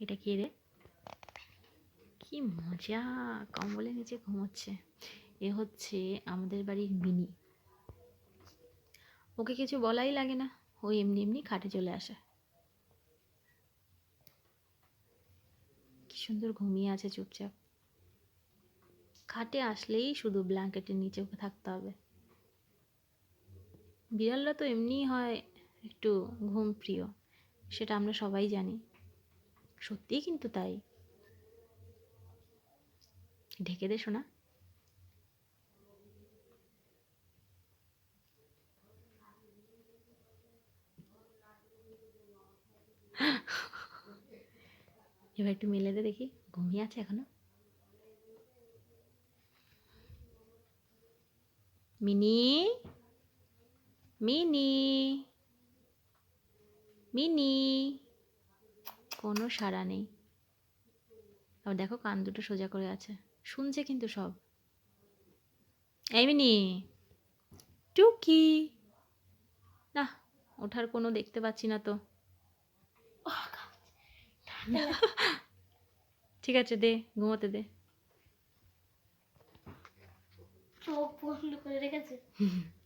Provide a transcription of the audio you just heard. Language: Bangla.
এটা কে রে? কি মজা, কম্বলের নিচে ঘুমোচ্ছে। এ হচ্ছে আমাদের বাড়ির মিনি। ওকে কিছু বলাই লাগে না, ও এমনি এমনি খাটে চলে আসে। কি সুন্দর ঘুমিয়ে আছে চুপচাপ। খাটে আসলেই শুধু ব্ল্যাঙ্কেটের নিচে ওকে থাকতে হবে। বিড়ালরা তো এমনিই হয় একটু ঘুম প্রিয়, সেটা আমরা সবাই জানি। সত্যিই কিন্তু তাই। ঢেকে দে শোনা এবার একটু মেলে দে দেখি, ঘুমিয়ে আছে এখনও? মিনি? মিনি? মিনি? কোনো সাড়া নেই। আবার দেখো কান দুটো সোজা করে আছে। শুনছে কিন্তু সব। এমনি মিনি টুকি। না ওঠার কোনো দেখতে পাচ্ছি না তো। ঠিক আছে দে ঘুমোতে দে। চোখ বন্ধ করে রেখেছে।